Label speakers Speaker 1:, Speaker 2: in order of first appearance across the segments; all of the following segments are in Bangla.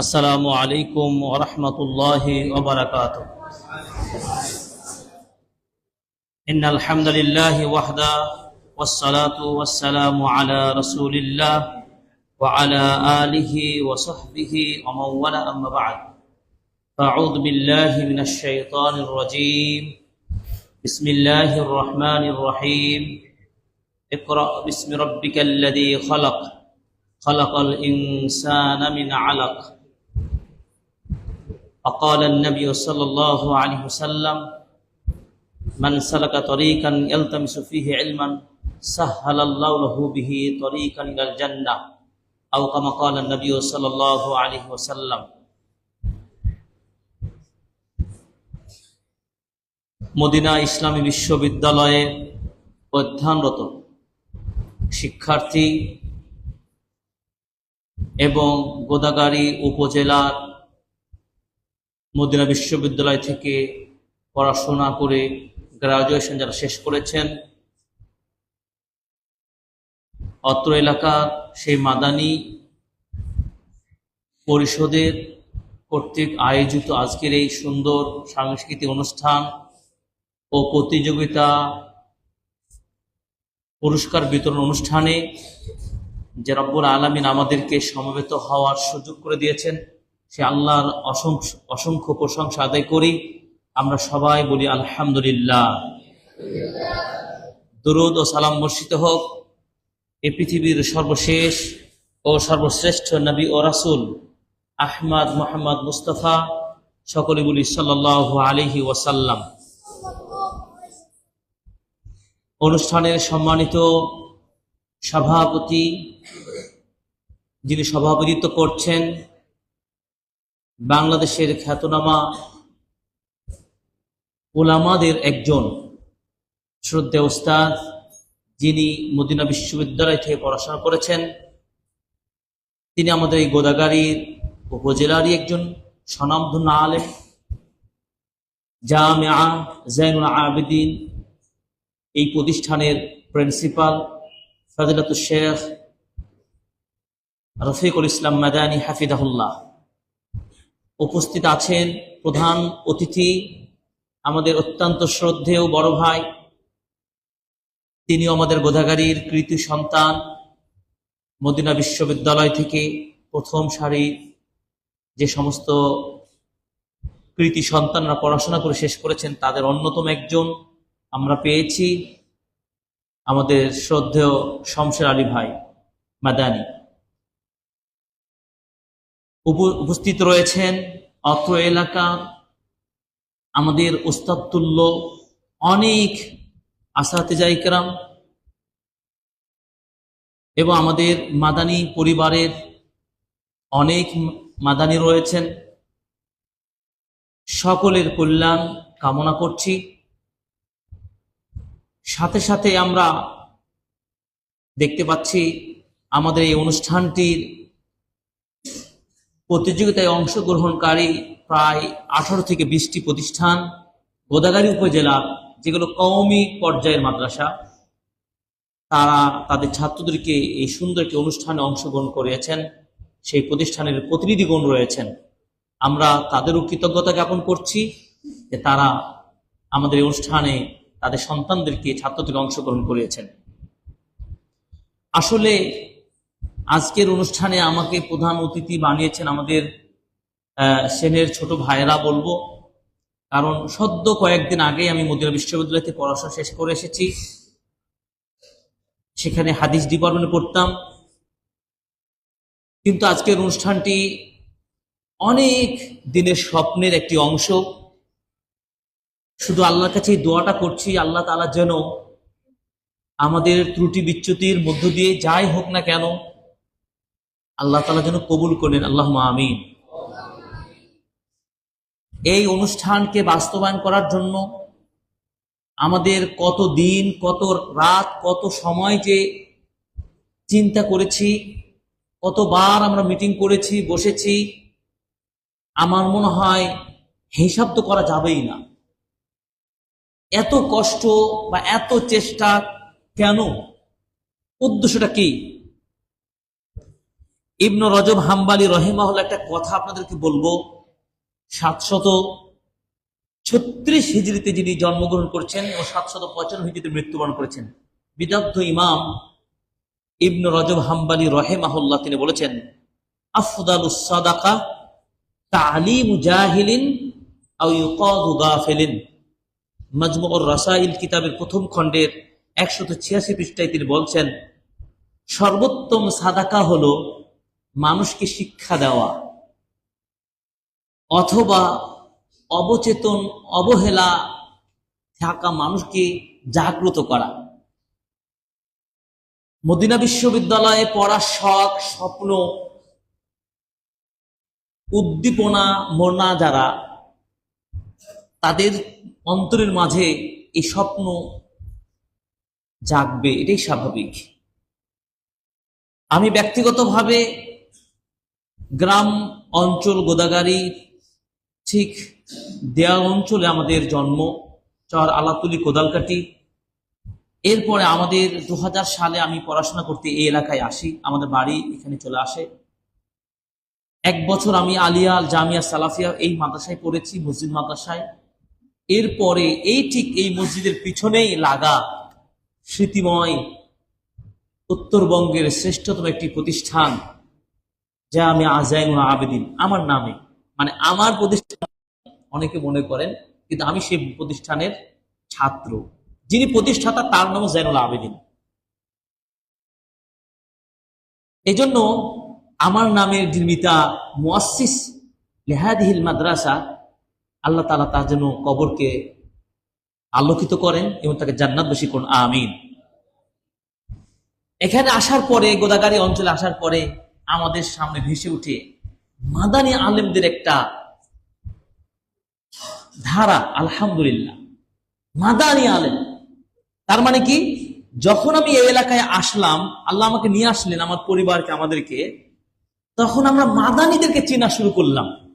Speaker 1: السلام عليكم ورحمة الله وبركاته. إن الحمد لله وحده والصلاة والسلام على رسول الله وعلى آله وصحبه ومن والاه أما بعد. فأعوذ بالله من الشيطان الرجيم. بسم الله الرحمن الرحيم. اقرأ باسم ربك الذي خلق. خلق الإنسان من علق. وقال النبي صلى الله عليه وسلم من سلك طريقا يلتمس فيه علما سهل الله له به طريقا إلى الجنة أو كما قال النبي صلى الله عليه وسلم মদিনা ইসলামী বিশ্ববিদ্যালয়ে অধ্যয়নরত শিক্ষার্থী এবং গোদাগাড়ি উপজেলার মদিনা বিশ্ববিদ্যালয় থেকে পড়াশোনা করে গ্রাজুয়েশন যারা শেষ করেছেন, অত্র এলাকার সেই মাদানী পরিষদের কর্তৃক আয়োজিত আজকের এই সুন্দর সাংস্কৃতিক অনুষ্ঠান ও প্রতিযোগিতা পুরস্কার বিতরণ অনুষ্ঠানে যে রব্বুল আলমিন আমাদেরকে সমবেত হওয়ার সুযোগ করে দিয়েছেন। সে আল্লাহর অসংখ্য অসংখ্য প্রশংসা আদায় করি। আমরা সবাই বলি আলহামদুলিল্লাহ। দরুদ ও সালাম বর্ষিত হোক। এ পৃথিবীর সর্বশেষ ও সর্বশ্রেষ্ঠ নবী ও রাসুল আহমদ মোহাম্মদ মুস্তফা সকলে বলি সাল্লাহ আলহি ওয়াসাল্লাম। অনুষ্ঠানের সম্মানিত সভাপতি যিনি সভাপতিত্ব করছেন বাংলাদেশের খ্যাতনামা ওলামাদের একজন শ্রদ্ধা ওস্তাদ যিনি মদিনা বিশ্ববিদ্যালয় থেকে পড়াশোনা করেছেন। তিনি আমাদের এই গোদাগাড়ির উপজেলারই একজন স্বনামধন্য আলেম, জামিয়া জাইনুল আবেদিন। এই প্রতিষ্ঠানের প্রিন্সিপাল ফাজিলাতুল শেখ রফিকুল ইসলাম মাদানী হাফিদাহুল্লাহ উপস্থিত আছেন প্রধান অতিথি, আমাদের অত্যন্ত শ্রদ্ধেয় বড় ভাই তিনি আমাদের গোদাগাড়ির কৃতি সন্তান, মদিনা বিশ্ববিদ্যালয় থেকে প্রথম সারি যে সমস্ত কৃতি সন্তানরা পড়াশোনা করে শেষ করেছেন, তাদের অন্যতম একজন আমরা পেয়েছি, আমাদের শ্রদ্ধেয় শমশের আলী ভাই, মাদানী। উপস্থিত রয়েছেন অত্র এলাকা। আমাদের ওস্তাদতুল্য অনেক আসাতেজাইকরাম এবং আমাদের মাদানী পরিবারের অনেক মাদানী রয়েছেন। সকলের কল্যাণ কামনা করছি। সাথে সাথে আমরা দেখতে পাচ্ছি আমাদের এই অনুষ্ঠানটির প্রতিযোগিতায় অংশগ্রহণকারী প্রায় আঠারো থেকে বিশটি প্রতিষ্ঠান গোদাগাড়ি উপজেলা, যেগুলো কওমি পর্যায়ের মাদ্রাসা, তারা তাদের ছাত্রদেরকে এই সুন্দর একটি অনুষ্ঠানে অংশগ্রহণ করিয়েছেন সেই প্রতিষ্ঠানের প্রতিনিধিগণ রয়েছেন। আমরা তাদেরও কৃতজ্ঞতা জ্ঞাপন করছি যে তারা আমাদের এই অনুষ্ঠানে তাদের সন্তানদেরকে ছাত্রদের অংশগ্রহণ করিয়েছেন আসলে আজকের অনুষ্ঠানে আমাকে প্রধান অতিথি বানিয়েছেন আমাদের সেনের ছোট ভাইয়েরা বলব। কারণ সদ্য কয়েকদিন আগে আমি মদিনা বিশ্ববিদ্যালয়তে পড়াশোনা শেষ করে এসেছি। সেখানে হাদিস ডিপার্টমেন্টে পড়তাম। কিন্তু আজকের অনুষ্ঠানটি অনেক দিনের স্বপ্নের একটি অংশ। শুধু আল্লাহর কাছে দোয়াটা করছি, আল্লাহ তালা যেন আমাদের ত্রুটি বিচ্যুতির মধ্য দিয়ে যাই হোক না কেন আল্লাহ তালা যেন কবুল করেন আল্লাহ আমিন। এই অনুষ্ঠানকে বাস্তবায়ন করার জন্য আমাদের কত দিন, কত রাত, কত সময় যে চিন্তা করেছি, কতবার আমরা মিটিং করেছি, বসেছি, আমার মনে হয় হিসাব তো করা যাবেই না। এত কষ্ট বা এত চেষ্টা কেন? উদ্দেশ্যটা কি? ইবনু রজব হাম্বালি রহিমাহুল একটা কথা আপনাদেরকে বলব। সাতশত ছত্রিশ হিজড়িতে যিনি জন্মগ্রহণ করেছেন ও সাতশত পঁচান্ন হিজড়িতে মৃত্যুবরণ করেছেন, বিদগ্ধ ইমাম ইবনু রজব হাম্বালি রহেমাহুল্লাহ তিনি বলেছেন আফদালুস সাদাকা তালিমু জাহিলিন গাফিলিন। মাজমুর রাসাইল কিতাবের প্রথম খণ্ডের একশত ছিয়াশি পৃষ্ঠায় তিনি বলছেন, সর্বোত্তম সাদাকা হলো মানুষকে শিক্ষা দেওয়া, অথবা অবচেতন, অবহেলা থাকা মানুষকে জাগ্রত করা। মদিনা বিশ্ববিদ্যালয়ে পড়ার শখ, স্বপ্ন, উদ্দীপনা, মনা যারা, তাদের অন্তরের মাঝে এই স্বপ্ন জাগবে, এটাই স্বাভাবিক। আমি ব্যক্তিগতভাবে গ্রাম অঞ্চল গোদাগাড়ি ঠিক দেয়া অঞ্চলে আমাদের জন্ম, চর আলাতুলি কোদালকাটি এরপরে আমাদের দু হাজার সালে আমি পড়াশোনা করতে এই এলাকায় আসি, আমাদের বাড়ি এখানে চলে আসে। এক বছর আমি আলিয়া, জামিয়া, সালাফিয়া এই মাদ্রাসায় পড়েছি, মসজিদ মাদ্রাসায়। এরপরে এই ঠিক এই মসজিদের পিছনেই লাগা স্মৃতিময় উত্তরবঙ্গের শ্রেষ্ঠতম একটি প্রতিষ্ঠান যা আমি আজাইনুল আবেদিন, আমার নামে। মানে আমার প্রতিষ্ঠান, অনেকে মনে করেন, কিন্তু আমি সেই প্রতিষ্ঠানের ছাত্র। যিনি প্রতিষ্ঠাতা, তার নাম জাইনুল আবেদিন। এজন্য আমার নামের নির্মিতা মুয়াসিস লেহাদিহিল মাদ্রাসা, আল্লাহ তালা তার জন্য কবরকে আলোকিত করেন এবং তাকে জান্নাতবাসী করুন, আমিন। এখানে আসার পরে গোদাগাড়ি অঞ্চলে আসার পরে আমাদের সামনে ভেসে উঠে মাদানী আলেমদের একটা ধারা, আলহামদুলিল্লাহ। মাদানী আলেম। তার মানে কি? যখন আমি এই এলাকায় আসলাম, আল্লাহ আমাকে নিয়ে আসলেন আমার পরিবারকে, আমাদেরকে, তখন আমরা মাদানীদেরকে চেনা শুরু করলাম।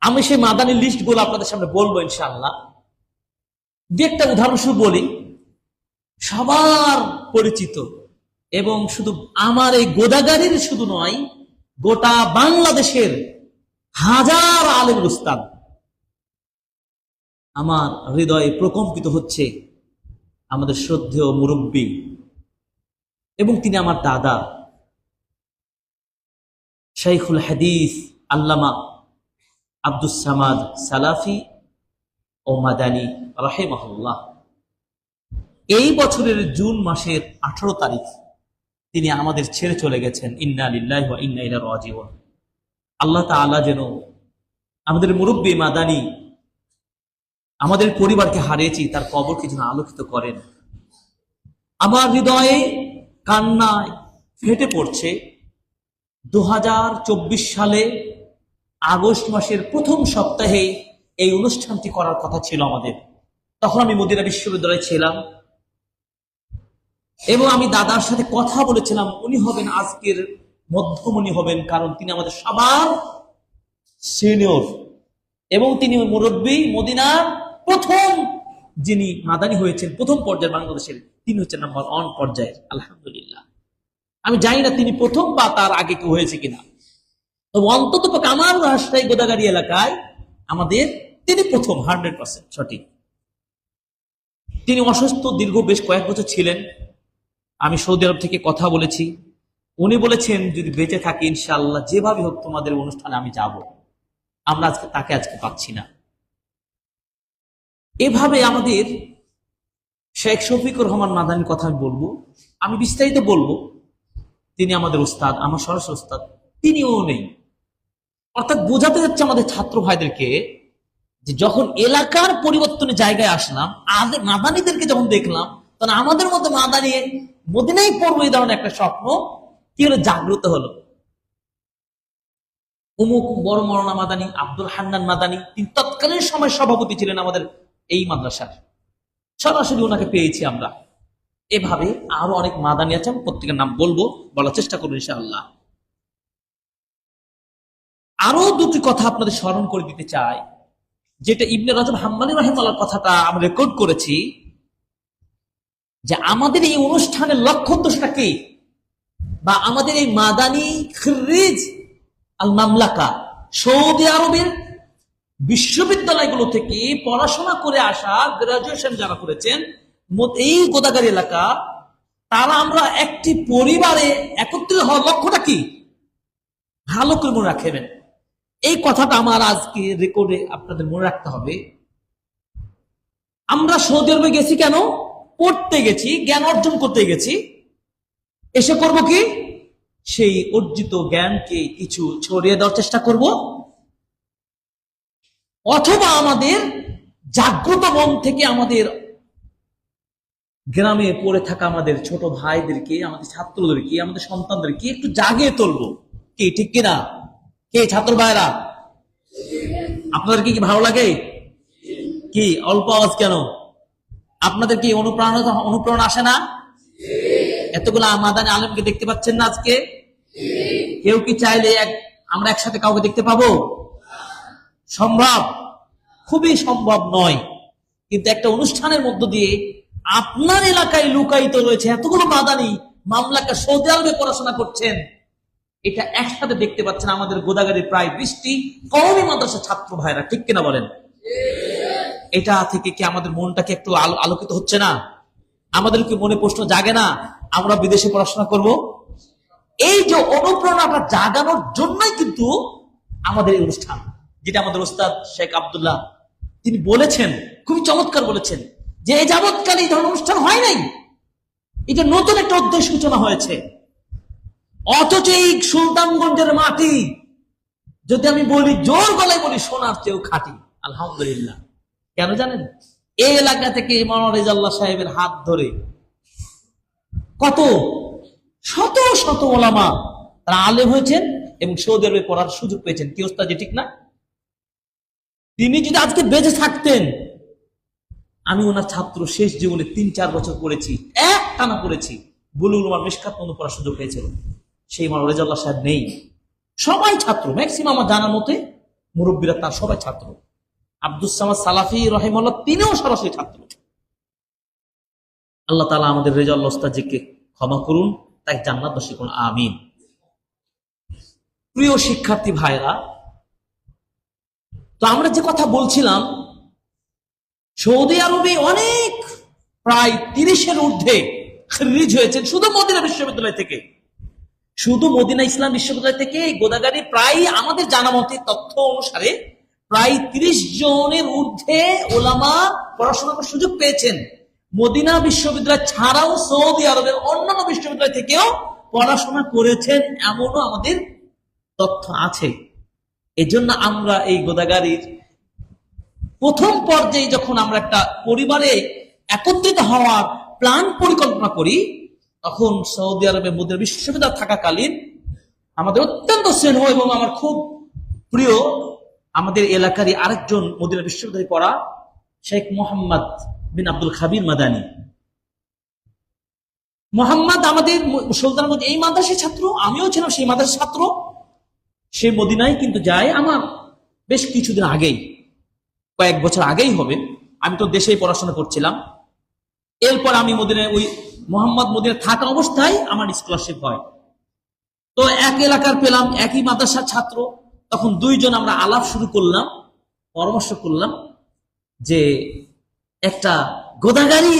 Speaker 1: আমি সেই মাদানী লিস্টগুলো আপনাদের সামনে বলব ইনশাল্লাহ দু একটা উদাহরণস্বরূপ বলি। সবার পরিচিত। এবং শুধু আমার এই গোদাগারির শুধু নয়, গোটা বাংলাদেশের হাজার আলেম উস্তাদ আমার হৃদয়ে প্রকম্পিত হচ্ছে আমাদের শ্রদ্ধেয় মুরব্বী এবং তিনি আমার দাদা, শাইখুল হাদিস আল্লামা আব্দুস সামাদ সালাফি ও মাদানী রাহেমাহুল্লাহ। এই বছরের জুন মাসের আঠারো তারিখ তিনি আমাদের ছেড়ে চলে গেছেন। ইন্না লিল্লাহ আল্লাহ তাআলা যেন আমাদের মুরব্বী মাদানি আমাদের পরিবারকে হারিয়েছি, তার কবরকে যেন আলোকিত করেন। আমার হৃদয়ে কান্নায় ফেটে পড়ছে। দু হাজার চব্বিশ সালে আগস্ট মাসের প্রথম সপ্তাহে এই অনুষ্ঠানটি করার কথা ছিল আমাদের। তখন আমি মদিনা বিশ্ববিদ্যালয়ে ছিলাম। এবং আমি দাদার সাথে কথা বলেছিলাম, উনি হবেন আজকের মধ্যমণি হবেন, কারণ তিনি আমাদের সবার সিনিয়র এবং তিনি মুরব্বী মদিনার প্রথম যিনি মাদানি হয়েছেন, প্রথম পর্যায়ের বাংলাদেশের, তিনি হচ্ছেন নাম্বার অন পর্যায়ের, আলহামদুলিল্লাহ। আমি জানি না তিনি প্রথম বা তার আগে কেউ হয়েছে কিনা। তবে অন্তত আমার রাজশাহী গোদাগাড়ি এলাকায় আমাদের তিনি প্রথম হান্ড্রেড পার্সেন্ট সঠিক। তিনি অসুস্থ, দীর্ঘ বেশ কয়েক বছর ছিলেন। আমি সৌদি আরব থেকে কথা বলেছি। উনি বলেছেন, যদি বেঁচে থাকি ইনশাল্লাহ যেভাবে হোক তোমাদের অনুষ্ঠানে আমি যাব। আমরা আজকে তাকে আজকে পাচ্ছি না। এভাবে আমাদের শেখ শফিকুর রহমান মাদানির কথা আমি বলব। আমি বিস্তারিত বলব। তিনি আমাদের ওস্তাদ, আমার সরস ওস্তাদ। তিনিও নেই। অর্থাৎ বোঝাতে যাচ্ছে আমাদের ছাত্র ভাইদেরকে যে যখন এলাকার পরিবর্তনের জায়গায় আসলাম মাদানিদেরকে যখন দেখলাম তখন আমাদের মধ্যে মাদানি মদিনাই পড়ব এই ধরনের একটা স্বপ্ন কি হলো? জাগ্রত হলো। উমুক বড় মরনা মাদানি, আব্দুল হান্নান মাদানি, তিনি তৎকালীন সময় সভাপতি ছিলেন আমাদের এই মাদ্রাসার। সরাসরি ওনাকে পেয়েছি আমরা। এভাবে আরও অনেক মাদানি আছে, আমি প্রত্যেকের নাম বলব, বলার চেষ্টা করব ইনশাআল্লাহ। আরও দুটি কথা আপনাদের স্মরণ করে দিতে চাই। যেটা ইবনে রজব হাম্মানি রহিমাল্লার কথাটা আমরা রেকর্ড করেছি। যে আমাদের এই অনুষ্ঠানের লক্ষ্য উদ্দেশ্যটা কি? বা আমাদের এই মাদানি খিরিজ আল মামলাকা সৌদি আরবের বিশ্ববিদ্যালয়গুলো থেকে পড়াশোনা করে আসা গ্রাজুয়েশন যারা করেছেন এই গোদাগাড়ি এলাকা, তারা আমরা একটি পরিবারে একত্রিত হওয়ার লক্ষ্যটা কি? ভালো করে মনে রাখবেন এই কথাটা আমার আজকে রেকর্ডে আপনাদের মনে রাখতে হবে। আমরা সৌদি আরবে গেছি কেন? পড়তে গেছি, জ্ঞান অর্জন করতে গেছি, এসে করব কি? সেই অর্জিত জ্ঞানকে কিছু ছড়িয়ে দেওয়ার চেষ্টা করব। অথবা আমাদের জাগ্রত মন থেকে আমাদের গ্রামে পড়ে থাকা আমাদের ছোট ভাইদেরকে, আমাদের ছাত্রদেরকে, আমাদের সন্তানদেরকে একটু জাগিয়ে তুলবো। কি ঠিক কিনা? কে ছাত্র ভাইরা? আপনাদের কি কি ভালো লাগে? কি? অল্প আওয়াজ কেন? আপনাদের কি অনুপ্রেরণা অনুপ্রেরণা আসে না? এতগুলো মাদানি আলমকে দেখতে পাচ্ছেন না আজকে? কেউ কি চাইলে এক আমরা একসাথে কাউকে দেখতে পাবো? সম্ভব। খুবই সম্ভব নয়। কিন্তু একটা অনুষ্ঠানের মধ্য দিয়ে আপনার এলাকায় লুকায়িত রয়েছে এতগুলো মাদানি মামলাকে সৌদি আরবে পড়াশোনা করছেন। এটা একসাথে দেখতে পাচ্ছেন আমাদের গোদাগাড়ির প্রায় বৃষ্টি কমই মাদ্রাসা ছাত্র ভাইরা ঠিক কিনা বলেন? এটা থেকে কি আমাদের মনটাকে একটু আলো- আলোকিত হচ্ছে না? আমাদের কি মনে প্রশ্ন জাগে না? আমরা বিদেশে পড়াশোনা করব? এই যে অনুপ্রেরণাটা জাগানোর জন্যই কিন্তু আমাদের এই অনুষ্ঠান, যেটা আমাদের ওস্তাদ শেখ আবদুল্লাহ, তিনি বলেছেন, খুবই চমৎকার বলেছেন, যে এই যাবৎকালে এই ধরনের অনুষ্ঠান হয় নাই। এটা নতুন একটা অধ্যায় সূচনা হয়েছে। অথচ এই সুলতানগঞ্জের মাটি, যদি আমি বলি জোর গলায় বলি, সোনার চেয়েও খাটি। আলহামদুলিল্লাহ। কেন জানেন? এই এলাকা থেকে ইমাম রেজাল্লাহ সাহেবের হাত ধরে কত শত শত ওলামা তারা আলেম হয়েছেন এবং সৌদি আরবে পড়ার সুযোগ পেয়েছেন। কি ওস্তাদ ঠিক না? তিনি যদি আজকে বেঁচে থাকতেন, আমি ওনার ছাত্র শেষ জীবনে তিন চার বছর পড়েছি, এক টানা পড়েছি। বুলুল উমার মিসকাত মতো পড়ার সুযোগ পেয়েছিল সেই ইমাম রেজাল্লাহ সাহেব নেই। সবাই ছাত্র, ম্যাক্সিমাম আমার জানার মতে মুরব্বীরা তার সবাই ছাত্র। আব্দুস সামাদ সালাফি রহিমাল্লাহ তিনিও সরাসরি ছাত্র। আল্লাহ তালা আমাদের রেজাল ওস্তাজিকে ক্ষমা করুন, তাই জান্নাত দশী করুন, আমিন। প্রিয় শিক্ষার্থী ভাইরা, তো আমরা যে কথা বলছিলাম, সৌদি আরবে অনেক প্রায় তিরিশের ঊর্ধ্বে রিজ হয়েছেন শুধু মদিনা বিশ্ববিদ্যালয় থেকে। শুধু মদিনা ইসলাম বিশ্ববিদ্যালয় থেকে গোদাগাড়ি প্রায় আমাদের জানা মতে তথ্য অনুসারে প্রায় তিরিশ জনের ঊর্ধ্বে ওলামা পড়াশোনা করার সুযোগ পেয়েছেন। মদিনা বিশ্ববিদ্যালয় ছাড়াও সৌদি আরবের অন্যান্য বিশ্ববিদ্যালয় থেকেও পড়াশোনা করেছেন এমনও আমাদের তথ্য আছে। এজন্য আমরা এই গোদাগাড়ির প্রথম পর্যায়ে যখন আমরা একটা পরিবারে একত্রিত হওয়ার প্ল্যান পরিকল্পনা করি, তখন সৌদি আরবে মদিনা বিশ্ববিদ্যালয় থাকাকালীন আমাদের অত্যন্ত স্নেহ এবং আমার খুব প্রিয় আমাদের এলাকারই আরেকজন মদিনা বিশ্ববিদ্যালয়ে পড়া শেখ মোহাম্মদ বিন আব্দুল খাবির মাদানী। মোহাম্মদ আমাদের সুলতানগঞ্জ এই মাদ্রাসার ছাত্র, আমিও ছিলাম সেই মাদ্রাসার ছাত্র। সে মদিনায় কিন্তু যায় আমার বেশ কিছুদিন আগেই, কয়েক বছর আগেই হবে। আমি তো দেশেই পড়াশোনা করছিলাম। এরপর আমি মদিনায় ওই মোহাম্মদ মদিনায় থাকা অবস্থায় আমার স্কলারশিপ হয়। তো এক এলাকার পেলাম, একই মাদ্রাসার ছাত্র। তখন দুইজন আমরা আলাপ শুরু করলাম, পরামর্শ করলাম যে একটা গোদাগাড়ি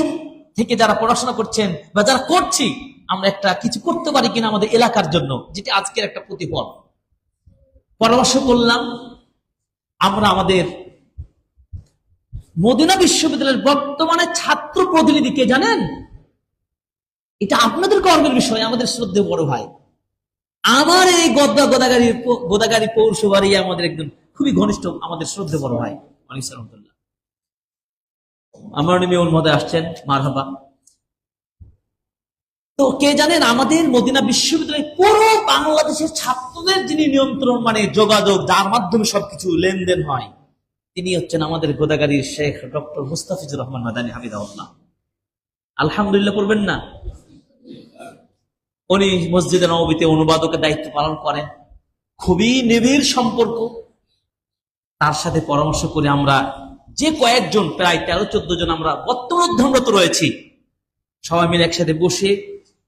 Speaker 1: থেকে যারা পড়াশোনা করছেন বা যারা করছি, আমরা একটা কিছু করতে পারি কিনা আমাদের এলাকার জন্য, যেটি আজকের একটা প্রতিফল। পরামর্শ করলাম, আমরা আমাদের মদিনা বিশ্ববিদ্যালয়ের বর্তমানে ছাত্র প্রতিনিধি কে জানেন? এটা আপনাদের কর্মের বিষয়, আমাদের শ্রদ্ধে বড় ভাই। আমার এই গদ্দা গোদাগাড়ির প- গোদাগাড়ি পৌরসভারই আমাদের একজন খুবই ঘনিষ্ঠ, আমাদের শ্রদ্ধে বড় ভাই অনেক রহমতুল্লাহ আমার মেউল মধ্যে আসছেন, মারহাবা। তো কে জানেন, আমাদের মদিনা বিশ্ববিদ্যালয় পুরো বাংলাদেশের ছাত্রদের যিনি নিয়ন্ত্রণ মানে যোগাযোগ, যার মাধ্যমে সবকিছু লেনদেন হয়, তিনি হচ্ছেন আমাদের গোদাগাড়ির শেখ ডক্টর মুস্তাফিজুর রহমান মাদানী হাবিদাউল্লাহ আলহামদুলিল্লাহ পড়বেন না? উনি মসজিদে নবীতে অনুবাদকের দায়িত্ব পালন করেন। খুবই নিবিড় সম্পর্ক। তার সাথে পরামর্শ করে আমরা যে কয়েকজন, প্রায় তেরো, চোদ্দ জন আমরা বর্তমান রয়েছি। সবাই মিলে একসাথে বসে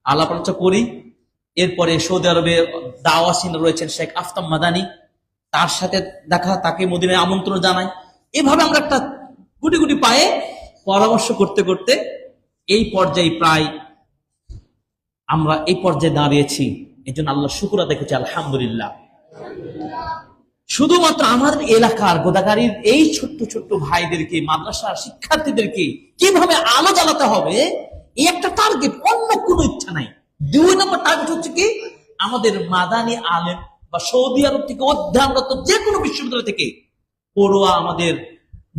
Speaker 1: আলাপ আলোচনা করি। এরপরে সৌদি আরবে দাওয়াসিন রয়েছেন শেখ আফতাব মাদানি। তার সাথে দেখা, তাকে মদিনায় আমন্ত্রণ জানাই। এভাবে আমরা একটা গুটি গুটি পায়ে পরামর্শ করতে করতে এই পর্যায়ে প্রায় আমরা এই পর্যায়ে দাঁড়িয়েছি। এই জন্য আল্লাহ শুকুর করছি, আলহামদুলিল্লাহ। শুধুমাত্র আমাদের এলাকার গোদাগাড়ির এই ছোট্ট ছোট্ট ভাইদেরকে, মাদ্রাসার শিক্ষার্থীদেরকে কীভাবে আলো জ্বালাতে হবে, এই একটা টার্গেট অন্য কোনো ইচ্ছা নাই। দুই নম্বর টার্গেট হচ্ছে কি? আমাদের মাদানি আলেম বা সৌদি আরব থেকে অধ্যয়নরত যে কোনো বিশ্ববিদ্যালয় থেকে। পড়ুয়া আমাদের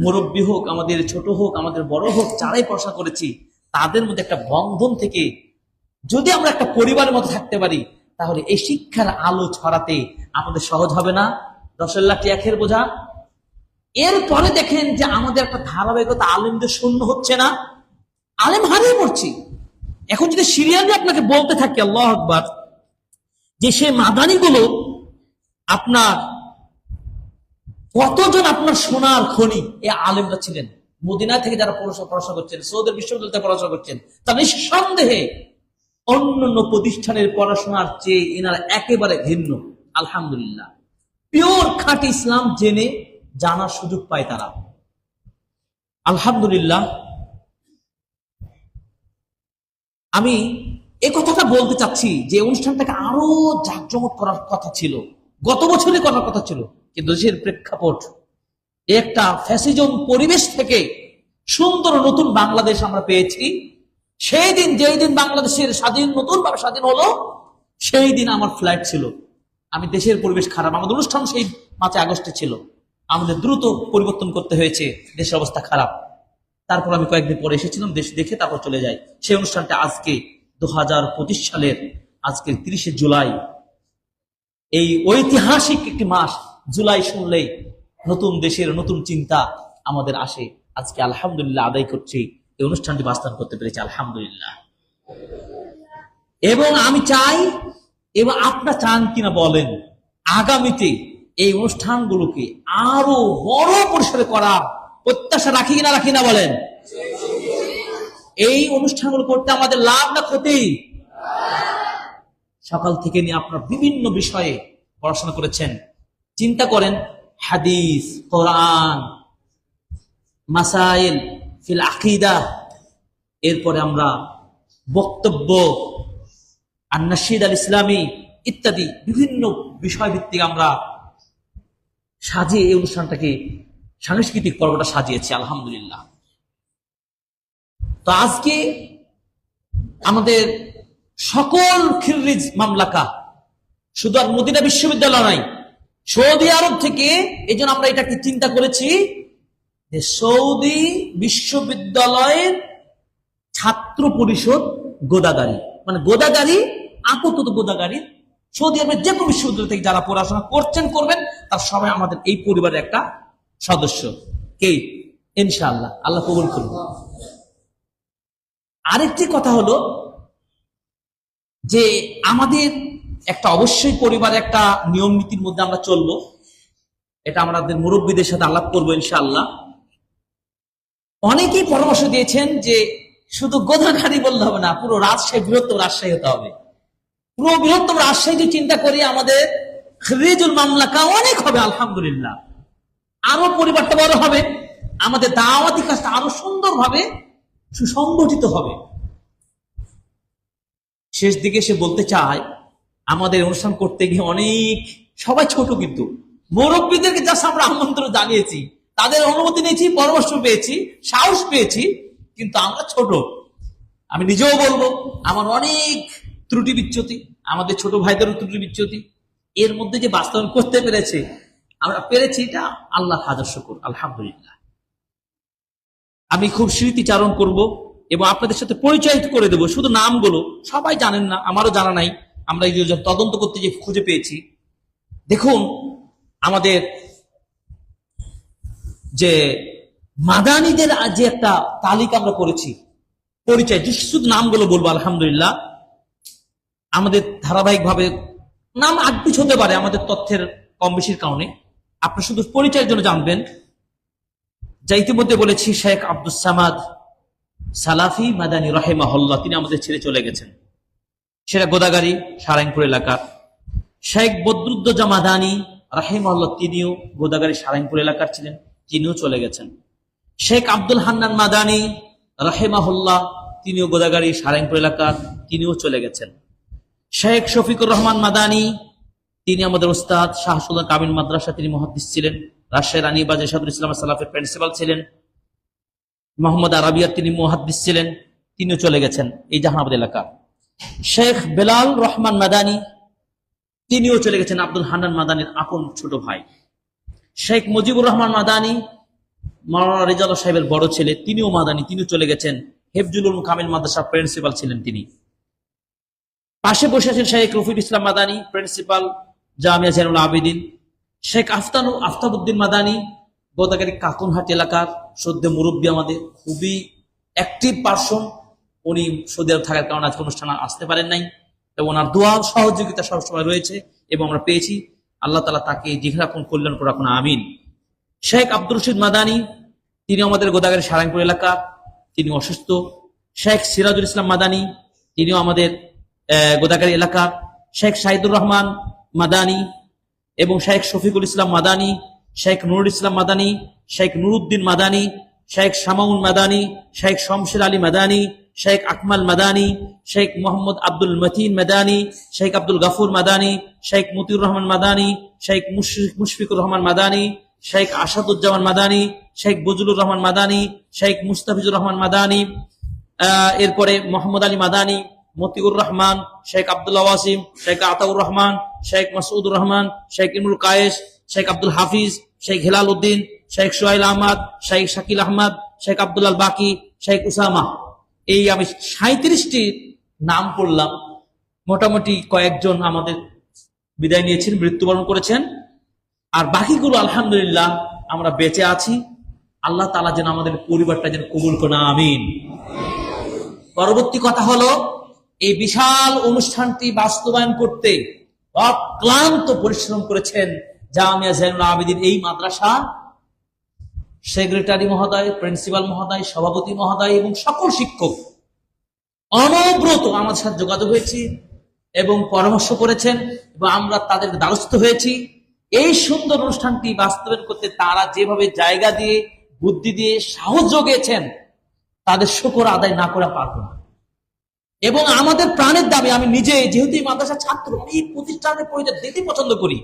Speaker 1: মুরব্বী হোক, আমাদের ছোট হোক, আমাদের বড় হোক, যারাই পড়াশোনা করেছি, তাদের মধ্যে একটা বন্ধন থেকে যদি আমরা একটা পরিবারের মতো থাকতে পারি, তাহলে এই শিক্ষার আলো ছড়াতে আমাদের সহজ হবে না। লাখ একের বোঝা? এরপরে দেখেন যে আমাদের একটা ধারাবাহিকতা আলেমদের শূন্য হচ্ছে না। আলেম হারিয়ে পড়ছি। এখন যদি সিরিয়ালি আপনাকে বলতে থাকি, আল্লাহ আকবার, যে সে মাদানিগুলো আপনার কতজন আপনার সোনার খনি, এ আলেমরা ছিলেন। মদিনা থেকে যারা পড়াশোনা করছেন, সৌদি বিশ্ববিদ্যালয় থেকে পড়াশোনা করছেন তারা নিঃসন্দেহে অন্যান্য প্রতিষ্ঠানের পড়াশোনার চেয়ে এনারা একেবারে ভিন্ন। আলহামদুলিল্লাহ। পিওর খাঁটি ইসলাম জেনে জানার সুযোগ পায় তারা। আলহামদুলিল্লাহ, আমি এ কথাটা বলতে চাচ্ছি যে অনুষ্ঠানটাকে আরও জাঁকজমক করার কথা ছিল। গত বছরে করার কথা ছিল, কিন্তু দেশের প্রেক্ষাপট একটা ফ্যাসিজম পরিবেশ থেকে সুন্দর নতুন বাংলাদেশ আমরা পেয়েছি। সেই দিন, যেই দিন বাংলাদেশের স্বাধীন নতুন ভাবে স্বাধীন হলো, সেই দিন আমার ফ্লাইট ছিল। আমি দেশের পরিবেশ খারাপ। আমাদের অনুষ্ঠান সেই পাঁচই আগস্টে ছিল। আমাদের দ্রুত পরিবর্তন করতে হয়েছে। দেশের অবস্থা খারাপ। তারপর আমি কয়েকদিন পরে এসেছিলাম, দেশ দেখে তারপর চলে যাই। সেই অনুষ্ঠানটা আজকে দু হাজার পঁচিশ সালের আজকের তিরিশে জুলাই। এই ঐতিহাসিক একটি মাস, জুলাই শুনলেই নতুন দেশের নতুন চিন্তা আমাদের আসে। আজকে আলহামদুলিল্লাহ আদায় করছি। এই অনুষ্ঠানটি বাস্তবায়ন করতে পেরেছি, আলহামদুলিল্লাহ। এবং আমি চাই, এবং আপনারা চান কিনা বলেন, আগামীতে এই অনুষ্ঠানগুলোকে আরও বড় পরিসরে করার প্রত্যাশা রাখি কিনা রাখি না বলেন? এই অনুষ্ঠানগুলো করতে আমাদের লাভ না ক্ষতি? সকাল থেকে নিয়ে আপনার বিভিন্ন বিষয়ে পড়াশোনা করেছেন। চিন্তা করেন, হাদিস, কোরআন, মাসাইল ফিল আকিদা। এরপরে আমরা বক্তব্য আর আন্নাশিদ আল ইসলামী ইত্যাদি বিভিন্ন বিষয় ভিত্তিক আমরা সাজিয়ে এই অনুষ্ঠানটাকে সাংস্কৃতিক পর্বটা সাজিয়েছি, আলহামদুলিল্লাহ। তো আজকে আমাদের সকল খিরিজ মামলাকা, শুধু আর মদিনা বিশ্ববিদ্যালয় নাই সৌদি আরব থেকে, এই আমরা এটাকে চিন্তা করেছি সৌদি বিশ্ববিদ্যালয়ের ছাত্র পরিষদ গোদাগাড়ি মানে গোদাগাড়ি আপাতত গোদাগারি। সৌদি আরবের যে কোনো বিশ্ববিদ্যালয় থেকে যারা পড়াশোনা করছেন, করবেন, তার সবাই আমাদের এই পরিবারের একটা সদস্য। কে? ইনশাআল্লাহ। আল্লাহ কবুল করুন। আরেকটি কথা হলো যে আমাদের একটা অবশ্যই পরিবারে একটা নিয়ম নীতির মধ্যে আমরা চলবো। এটা আমাদের মুরব্বীদের সাথে আলাপ করব ইনশাআল্লাহ। অনেকেই পরামর্শ দিয়েছেন যে শুধু গোধাঘাড়ি বলতে হবে না, পুরো রাজশাহী, বৃহত্তম রাজশাহী হতে হবে। পুরো বৃহত্তম রাজশাহী চিন্তা করি, আমাদের রিজুল মামলাকা অনেক হবে, আলহামদুলিল্লাহ। আরও পরিবারটা বড় হবে, আমাদের দাওয়াতি কাজটা আরও সুন্দরভাবে সুসংগঠিত হবে। শেষ দিকে সে বলতে চায়, আমাদের অনুষ্ঠান করতে গিয়ে অনেক, সবাই ছোট কিন্তু, মুরব্বীদেরকে যা আমরা আমন্ত্রণ জানিয়েছি। তাদের অনুমতি নিয়েছি, পরামর্শ পেয়েছি, সাহস পেয়েছি, কিন্তু আমরা ছোট। আমি নিজেও বলব, আমার অনেক ত্রুটি বিচ্যুতি, আমাদের ছোট ভাইদেরও ত্রুটি বিচ্যুতি। এর মধ্যে যে বাস্তবায়ন করতে পেরেছে, আমরা পেরেছি এটা আল্লাহ হাজার শুকুর আলহামদুলিল্লাহ। আমি খুব স্মৃতিচারণ করব এবং আপনাদের সাথে পরিচয় করে দেব, শুধু নামগুলো, সবাই জানেন না, আমারও জানা নাই। আমরা তদন্ত করতে যে খুঁজে পেয়েছি। দেখুন, আমাদের যে মাদানীদের যে একটা তালিকা আমরা করেছি, পরিচয়, যে শুধু নামগুলো বলব, আলহামদুলিল্লাহ, আমাদের ধারাবাহিকভাবে নাম আগপিছ হতে পারে আমাদের তথ্যের কম বেশির কারণে। আপনি শুধু পরিচয়ের জন্য জানবেন। যা ইতিমধ্যে বলেছি, শেখ আব্দুল সামাদ সালাফি মাদানী রহেমাহল্লা তিনি আমাদের ছেড়ে চলে গেছেন। সেটা গোদাগাড়ি সারাইনপুর এলাকার। শেখ বদরুদ্দোজা মাদানি রাহিমহল্লা তিনিও গোদাগাড়ি সারাইনপুর এলাকার ছিলেন। তিনিও চলে গেছেন। শেখ আব্দুল হান্নান মাদানি, রাহেমাহুল্লাহ, তিনিও গোদাগাড়ি সারাইনপুর এলাকার তিনিও চলে গেছেন। শেখ শফিকুর রহমান মাদানি, তিনি আমাদের ওস্তাদ শাহসুল্লাহ কামিল মাদ্রাসা, তিনি মহাদিস ছিলেন। রাজশাহী রানীবাজ এসাদুল ইসলাম সালাফের প্রিন্সিপাল ছিলেন। মোহাম্মদ আরাবিয়ার তিনি মহাদিস ছিলেন। তিনিও চলে গেছেন এই জাহানাবাদ এলাকা। শেখ বেলাল রহমান মাদানি, তিনিও চলে গেছেন আব্দুল হান্নান মাদানির আপন ছোট ভাই। শেখ মুজিবুর রহমান মাদানি, মাওলানা রেজাল সাহেবের বড় ছেলে, তিনিও মাদানি, তিনিও চলে গেছেন। হেফজুল কামিল মাদ্রাসা প্রিন্সিপাল ছিলেন তিনি। পাশে বসে আছেন শেখ রফিক ইসলাম মাদানি, প্রিন্সিপাল জামিয়া জানুল আবেদিন, শেখ আফতানু আফতাবুদ্দিন মাদানি গোদাগাড়ি কাকুনহাট এলাকার সদ্য মুরব্বী আমাদের, খুবই অ্যাক্টিভ পার্সন উনি সৌদি আরব থাকার কারণে আজকে অনুষ্ঠানে আসতে পারেন নাই। এবং ওনার দোয়া সহযোগিতা সবসময় রয়েছে এবং আমরা পেয়েছি। আল্লাহ তালা তাকে দীঘা রাখুন কল্যাণ করে আমিন। শেখ আব্দুল রশিদ মাদানি তিনি আমাদের গোদাগাড়ি সারাংপুর এলাকা তিনি অসুস্থ। শেখ সিরাজুল ইসলাম মাদানি তিনিও আমাদের আহ, গোদাগাড়ি এলাকা। শেখ সাইদুর রহমান মাদানি এবং শেখ শফিকুল ইসলাম মাদানি শেখ নুরুল ইসলাম মাদানি শেখ নুরুদ্দিন মাদানি শেখ শামাউল মাদানি শেখ শমশের আলী মাদানি শেখ আকমাল মাদানি, শেখ মোহাম্মদ আব্দুল মতিন মাদানি, শেখ আব্দুল গাফুর মাদানি, শেখ মতিউর রহমান মাদানি, শেখ মুশফিক- মুশফিকুর রহমান মাদানি, শেখ আসাদুজ্জামান মাদানি, শেখ বজলুর রহমান মাদানি, শেখ মুস্তাফিজুর রহমান মাদানি এরপরে মোহাম্মদ আলী মাদানি, মতিউর রহমান, শেখ আব্দুল্লাহ ওয়াসিম শেখ আতাউর রহমান, শেখ মাসুদুর রহমান, শেখ ইমরুল কায়েস, শেখ আব্দুল হাফিজ, শেখ হেলাল উদ্দিন, শেখ সোহাইল আহমদ, শেখ শাকিল আহমদ, শেখ আব্দুল্লাল বাকি, শেখ উসামা। এই আমি সাঁত্রিশটি নাম করলাম মোটামুটি কয়েকজন আমাদের বিদায় নিয়েছেন, মৃত্যুবরণ করেছেন। আর বাকিগুলো আলহামদুলিল্লাহ আমরা বেঁচে আছি। আল্লাহ তালা যেন আমাদের পরিবারটা যেন কবুল করে আমিন। পরবর্তী কথা হলো, এই বিশাল অনুষ্ঠানটি বাস্তবায়ন করতে অক্লান্ত পরিশ্রম করেছেন জামিয়া জাইনুল আবেদিন এই মাদ্রাসা। সেক্রেটারি মহোদয়, প্রিন্সিপাল মহোদয়, সভাপতি মহোদয় এবং সকল শিক্ষক অনব্রত আমার সাথে যোগাযোগ হয়েছি এবং পরামর্শ করেছেন এবং আমরা তাদের দ্বারস্থ হয়েছি। এই সুন্দর অনুষ্ঠানটি বাস্তবায়ন করতে তারা যেভাবে জায়গা দিয়ে, বুদ্ধি দিয়ে সাহস জোগিয়েছেন, তাদের শুকর আদায় না করে পারব না। এবং আমাদের প্রাণের দাবি, আমি নিজে যেহেতু এই মাদ্রাসার ছাত্র এই প্রতিষ্ঠানের পরিচয় দিতে পছন্দ করি।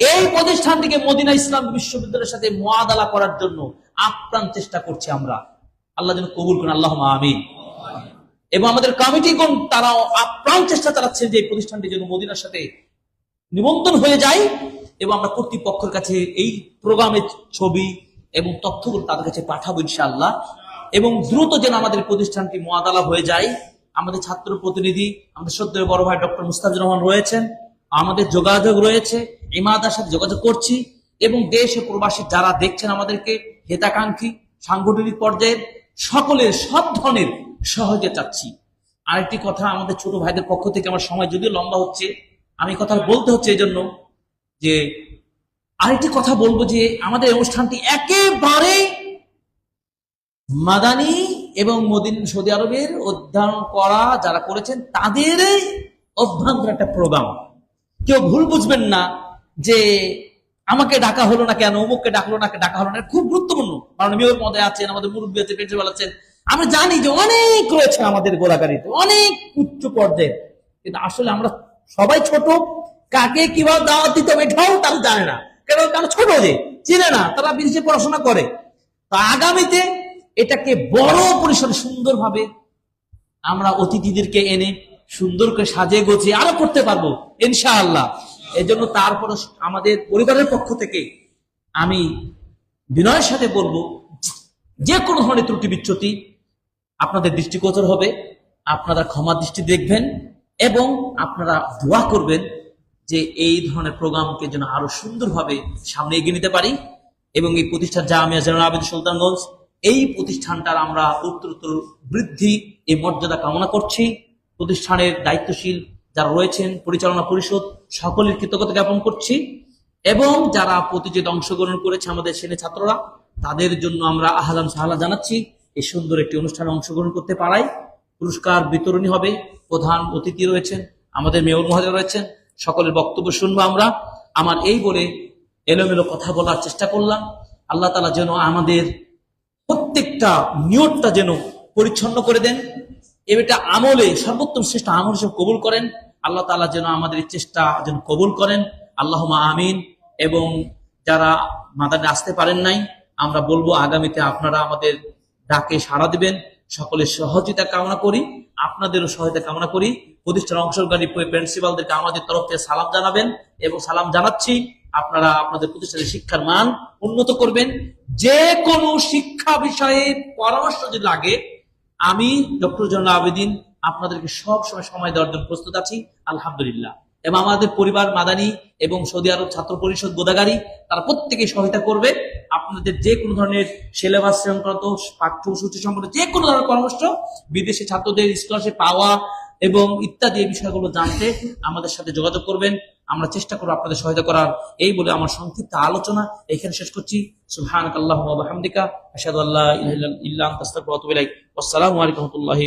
Speaker 1: এই প্রতিষ্ঠানটিকে মদিনা ইসলাম বিশ্ববিদ্যালয়ের সাথে মোয়াদালা করার জন্য আপ্রাণ চেষ্টা করছি আমরা। আল্লাহ যেন কবুল করেন আল্লাহ আমিন। এবং আমাদের কমিটিগণ তারাও আপ্রাণ চেষ্টা চালাচ্ছেন যে প্রতিষ্ঠানটি যেন মদিনার সাথে নিবন্ধন হয়ে যায় এবং আমরা কর্তৃপক্ষের কাছে এই প্রোগ্রামের ছবি এবং তথ্যগুলো তাদের কাছে পাঠাবো ইনশাআল্লাহ। এবং দ্রুত যেন আমাদের প্রতিষ্ঠানটি মোয়াদালা হয়ে যায়। আমাদের ছাত্র প্রতিনিধি, আমাদের সদ্য বড় ভাই ডক্টর মুস্তাফিজুর রহমান রয়েছেন। আমাদের যোগাযোগ রয়েছে, ইমাদার সাথে যোগাযোগ করছি এবং দেশ ও প্রবাসী যারা দেখছেন আমাদেরকে হেতাকাঙ্ক্ষী, সাংগঠনিক পর্যায়ের, সকলের, সব ধরনের সহজে চাচ্ছি। আরেকটি কথা আমাদের ছোট ভাইদের পক্ষ থেকে আমার সময় যদিও লম্বা হচ্ছে, আমি কথা বলতে হচ্ছে এই জন্য যে আরেকটি কথা বলব যে আমাদের অনুষ্ঠানটি একেবারে মাদানি এবং মদিন সৌদি আরবের অধ্যয়ন করা যারা করেছেন, তাদের অভ্যন্তর একটা প্রোগ্রাম। কেউ ভুল বুঝবেন না যে আমাকে ডাকা হলো না কেন, অমুককে ডাকলো না ডাকা হলো না খুব গুরুত্বপূর্ণ। কারণ মেয়র মধ্যে আছেন আমাদের মুরব্বী আছে প্রিন্সিপাল আছেন। আমরা জানি যে অনেক রয়েছে আমাদের গোলাগাড়িতে অনেক উচ্চ পর্যায়ে কিন্তু আসলে আমরা সবাই ছোট, কাকে কীভাবে দাওয়াত দিতে হবে এটাও তারা জানে না। কেন তারা ছোট যে, চিনে না, তারা বিদেশে পড়াশোনা করে। তা আগামীতে এটাকে বড় পরিসরে সুন্দরভাবে আমরা অতিথিদেরকে এনে সুন্দর করে সাজিয়ে গোছিয়ে আরও করতে পারব, ইনশাআল্লাহ। এই জন্য তারপর আমাদের পরিবারের পক্ষ থেকে আমি বিনয়ের সাথে বলব, যে কোনো ধরনের ত্রুটি বিচ্যুতি আপনাদের দৃষ্টিগোচর হবে, আপনারা ক্ষমা দৃষ্টি দেখবেন এবং আপনারা দোয়া করবেন যে এই ধরনের প্রোগ্রামকে যেন আরও সুন্দরভাবে সামনে এগিয়ে নিতে পারি এবং এই প্রতিষ্ঠান জামিয়া জেনারেল আবেদ সুলতানগঞ্জ, এই প্রতিষ্ঠানটার আমরা উত্তরোত্তর বৃদ্ধি, এই মর্যাদা কামনা করছি। প্রতিষ্ঠানের দায়িত্বশীল যারা রয়েছেন, পরিচালনা পরিষদ সকলের কৃতজ্ঞতা জ্ঞাপন করছি এবং যারা প্রতিযোগিতা অংশগ্রহণ করেছে আমাদের সেনে ছাত্ররা, তাদের জন্য আমরা আহলান সাহালা জানাচ্ছি এই সুন্দর একটি অনুষ্ঠানে অংশগ্রহণ করতে পারাই পুরস্কার বিতরণী হবে, প্রধান অতিথি রয়েছেন, আমাদের মেয়র মহোদয় রয়েছেন, সকলের বক্তব্য শুনব আমরা। আমার এই বলে এলোমেলো কথা বলার চেষ্টা করলাম। আল্লাহ তালা যেন আমাদের প্রত্যেকটা নিয়তটা যেন পরিচ্ছন্ন করে দেন। এটা আমলে, সর্বোত্তম শ্রেষ্ঠ আমল হিসেবে কবুল করেন। আল্লাহ তালা যেন আমাদের এই চেষ্টা যেন কবুল করেন। আল্লাহ আমিন। এবং যারা মাদানে আসতে পারেন নাই, আমরা বলব আগামীতে আপনারা আমাদের ডাকে সাড়া দিবেন। সকলের সহযোগিতা কামনা করি, আপনাদেরও সহায়তা কামনা করি। প্রতিষ্ঠান অংশগ্রহণকারী প্রিন্সিপালদেরকে আমাদের তরফ থেকে সালাম জানাবেন এবং সালাম জানাচ্ছি। আপনারা আপনাদের প্রতিষ্ঠানের শিক্ষার মান উন্নত করবেন। যে কোনো শিক্ষা বিষয়ে পরামর্শ যদি লাগে আমি ডক্টর জনাল আবেদিন, আপনাদেরকে সব সময় সময় দেওয়ার জন্য প্রস্তুত আছি। আলহামদুলিল্লাহ। এবং আমাদের পরিবার মাদানী এবং সৌদি আরব ছাত্র পরিষদ গোদাগারি, তারা প্রত্যেকে সহায়তা করবে। আপনাদের যে কোনো ধরনের সিলেবাস সংক্রান্ত, পাঠ্যসূচি সম্পর্কে যে কোনো ধরনের পরামর্শ, বিদেশি ছাত্রদের স্কলারশিপ পাওয়া এবং ইত্যাদি এই বিষয়গুলো জানতে আমাদের সাথে যোগাযোগ করবেন। আমরা চেষ্টা করব আপনাদের সহায়তা করার। এই বলে আমার সংক্ষিপ্ত আলোচনা এখানে শেষ করছি। সুবহানাক আল্লাহ আহমদিকা বিহামদিকা। আশহাদু আল্লা ইলাহা ইল্লা আনতা আস্তাগফিরুকা ওয়া আতুবু ইলাইক। ওয়াসসালামু আলাইকুম রাহমাতুল্লাহি